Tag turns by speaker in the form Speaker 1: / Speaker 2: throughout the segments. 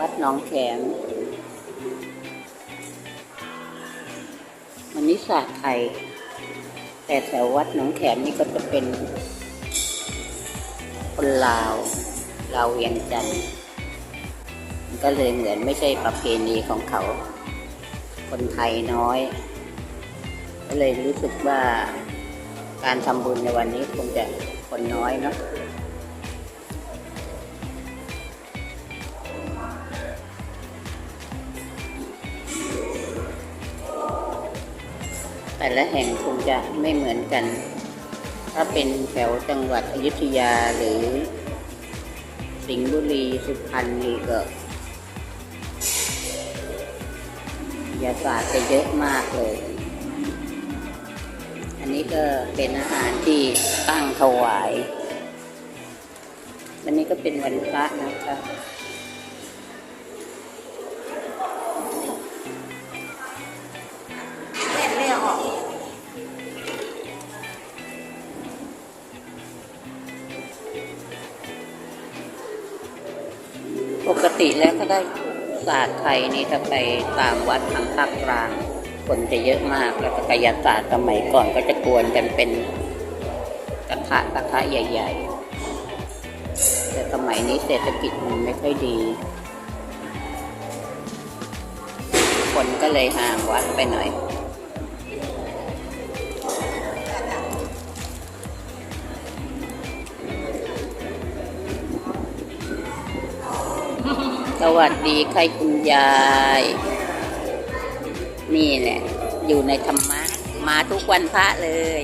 Speaker 1: วัดหนองแขมวันนี้ศาสตร์ไทยแต่แถววัดหนองแขมนี่ก็จะเป็นคนลาว ลาวเวียงจันทร์ก็เลยเหมือนไม่ใช่ประเพณีของเขา คนไทยน้อย ก็เลยรู้สึกว่าการทำบุญในวันนี้คงจะคนน้อยเนาะ แต่ละแห่งคงจะไม่เหมือนกัน ถ้าเป็นแถวจังหวัดอยุธยาหรือ สิงห์บุรีสุพรรณนี่ก็ยาศาสตร์จะเยอะมากเลย อันนี้ก็เป็นอาหารที่ตั้งถวาย วันนี้ก็เป็นวันพระนะคะ ปกติแล้วก็ได้ศาสตร์ไทยนี่ถ้าไปตามวัดทางภาคกลาง คนจะเยอะมากแล้วก็กายศาสตร์สมัยก่อนก็จะกวนกันเป็นกระทะกระทะใหญ่ ๆ แต่สมัยนี้เศรษฐกิจมันไม่ค่อยดี คนก็เลยห่างวัดไปหน่อย วัสดีใครคุณยาย นี่แหละ อยู่ในธรรมะ มาทุกวันพระเลย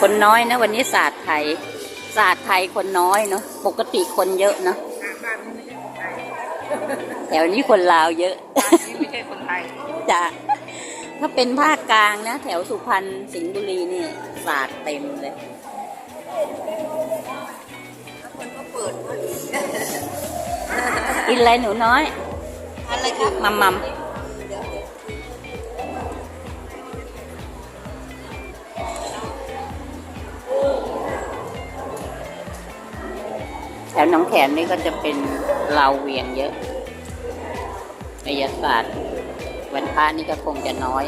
Speaker 1: คนน้อยนะ วันนี้ศาสตร์ไทย ศาสตร์ไทยคนน้อยเนาะปกติคนเยอะเนาะ
Speaker 2: บ้านนี้ไม่ใช่คนไทย
Speaker 1: แถวนี้คนลาวเยอะ
Speaker 2: ช่คนไทย
Speaker 1: จะถ้าเป็นภาคกลางนะ แถวสุพรรณสิงห์บุรีนี่ศาสเต็มเลย
Speaker 2: แล้วคนก็เปิดว่า
Speaker 1: กินอะไรหนูน้อย
Speaker 2: อะไรครับ
Speaker 1: มัมมัมแถวหนองแขมนี่ก็จะเป็นลาวเวียงเยอะ กายศาสตร์วันพระนี่ก็คงจะน้อย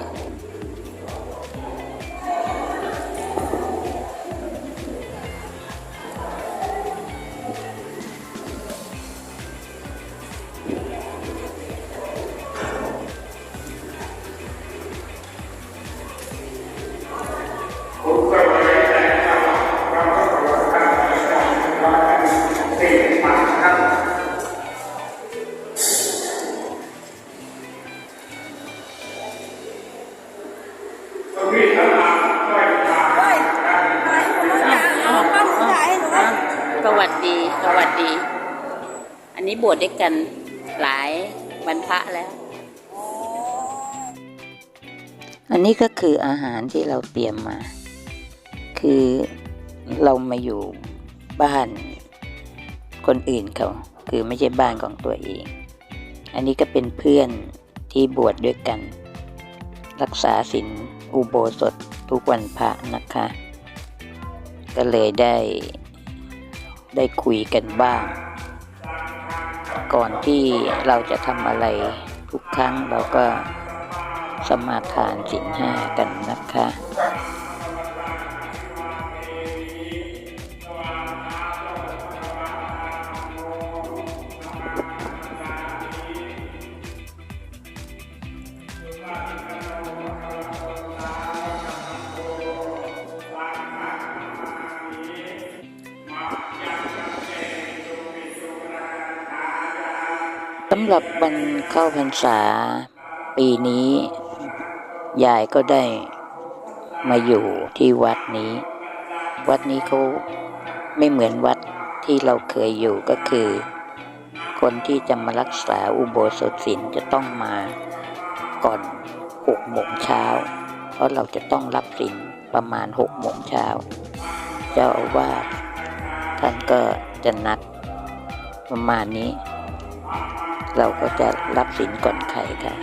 Speaker 1: วัสดี อันนี้บวชด้วยกันหลายวันพระแล้ว อันนี้ก็คืออาหารที่เราเตรียมมา คือเรามาอยู่บ้านคนอื่นเขา คือไม่ใช่บ้านของตัวเอง อันนี้ก็เป็นเพื่อนที่บวชดด้วยกัน รักษาศีลอุโบสถทุกวันพระนะคะ ก็เลยได้ ได้คุยกันบ้าง ก่อนที่เราจะทำอะไรทุกครั้งเราก็สมาทานศีลห้ากันนะคะสำหรับวันเข้าพรรษา ปีนี้ ยายก็ได้มาอยู่ที่วัดนี้ วัดนี้เขาไม่เหมือนวัดที่เราเคยอยู่ก็คือ คนที่จะมารักษาอุโบสถศีลจะต้องมาก่อนหกโมงเช้า เพราะเราจะต้องรับศีลประมาณหกโมงเช้า เจ้าอาวาสท่านก็จะนัดประมาณนี้ เราก็จะรับสินก่อนไข่ค่ะ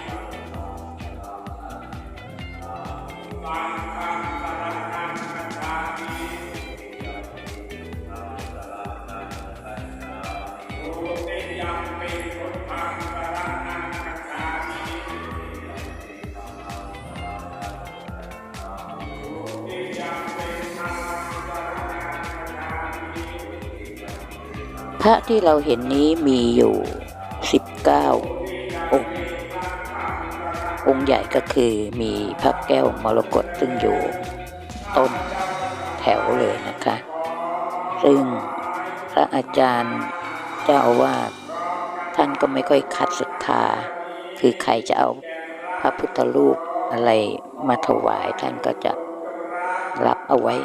Speaker 3: พระที่เราเห็นนี้มีอยู่ 9 องค์องค์ใหญ่ก็คือมีพระแก้วมรกตซึ่งอยู่ต้นแถวเลยนะคะ ซึ่งพระอาจารย์เจ้าอาวาสท่านก็ไม่ค่อยคัดศรัทธา คือใครจะเอาพระพุทธรูปอะไรมาถวายท่านก็จะรับเอาไว้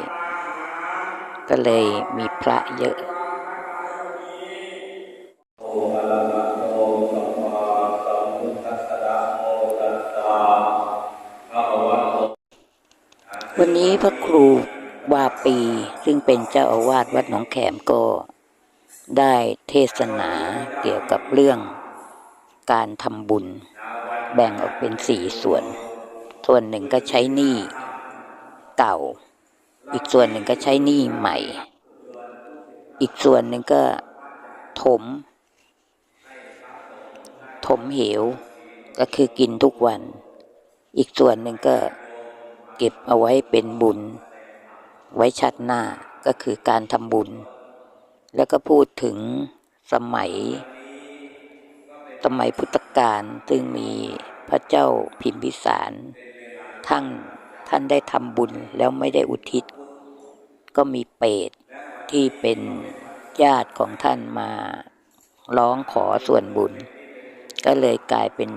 Speaker 3: ก็เลยมีพระเยอะ วันนี้พระครูวาปีซึ่งเป็นเจ้าอาวาสวัดหนองแขมก็ได้เทศนาเกี่ยวกับเรื่องการทำบุญ แบ่งออกเป็นสี่ส่วน ส่วนหนึ่งก็ใช้หนี้เก่า อีกส่วนหนึ่งก็ใช้หนี้ใหม่ อีกส่วนหนึ่งก็ถม ถมเหว ก็คือกินทุกวัน อีกส่วนหนึ่งก็ เก็บเอาไว้เป็นบุญ ไว้ชัดหน้าก็คือการทำบุญ แล้วก็พูดถึงสมัย สมัยพุทธกาลซึ่งมีพระเจ้าพิมพิสารท่านท่านได้ทำบุญแล้วไม่ได้อุทิศ ก็มีเปรตที่เป็นญาติของท่านมาร้องขอส่วนบุญ ก็เลยกลายเป็น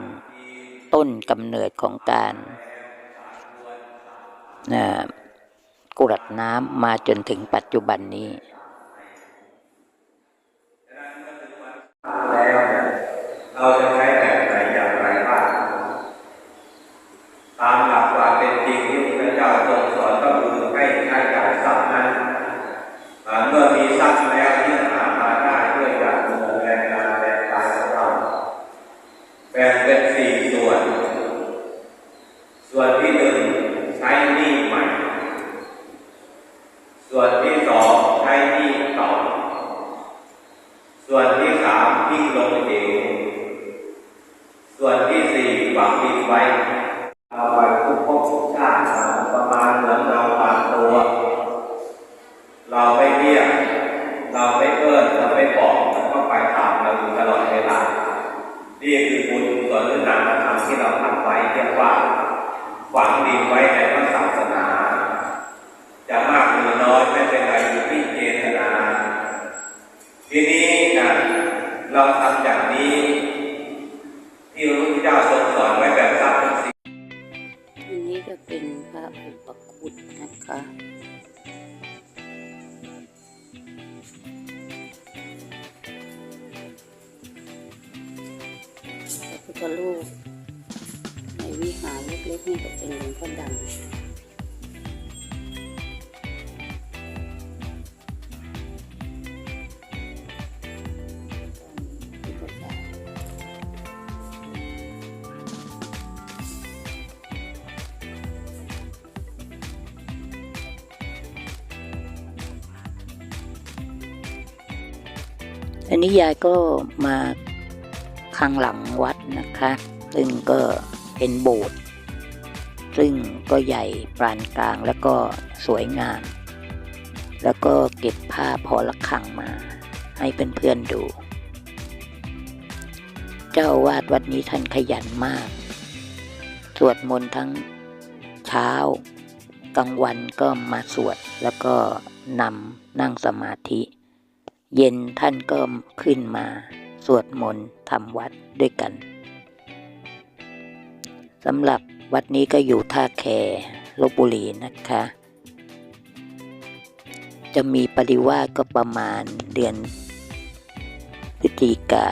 Speaker 3: ต้นกำเนิดของการ กรวดน้ำมาจนถึงปัจจุบันนี้
Speaker 4: เนี่ยเราจะใช้ อันนี้ยายก็มาข้างหลังวัดนะคะ
Speaker 3: ซึ่งก็เป็นโบสถ์ซึ่งก็ใหญ่ปานกลางแล้วก็สวยงาม แล้วก็เก็บภาพพอละคังมา ให้เพื่อนๆดู เจ้าวาดวัดนี้ท่านขยันมาก สวดมนต์ทั้งเช้ากลางวันก็มาสวดแล้วก็นำนั่งสมาธิ เย็นท่านก็ขึ้นมาสวดมนต์ทำวัดด้วยกันสำหรับวัดนี้ก็อยู่ท่าแคลบบุรีนะคะ จะมีปริวาสก็ประมาณเดือนพฤศจิกา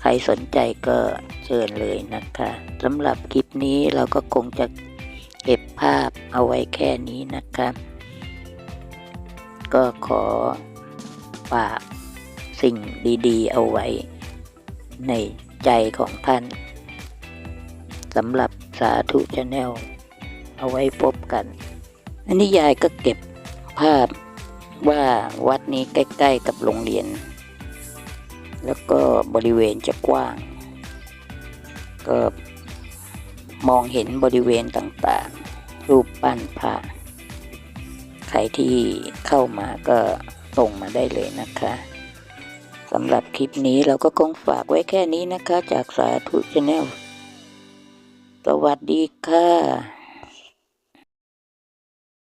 Speaker 3: ใครสนใจก็เชิญเลยนะคะสำหรับคลิปนี้เราก็คงจะเก็บภาพเอาไว้แค่นี้นะคะ ก็ขอฝาก สิ่งดีๆ เอาไว้ ในใจของท่านสำหรับสาธุชาแนลเอาไว้พบกัน อันนี้ยายก็เก็บภาพว่าวัดนี้ใกล้ ๆ กับโรงเรียน แล้วก็บริเวณจะกว้าง ก็มองเห็นบริเวณต่างๆ รูปปั้นพระใครที่เข้ามาก็ส่งมาได้เลยนะคะ สำหรับคลิปนี้เราก็คงฝากไว้แค่นี้นะคะ จากสาธุชาแนลสวัสดีค่ะ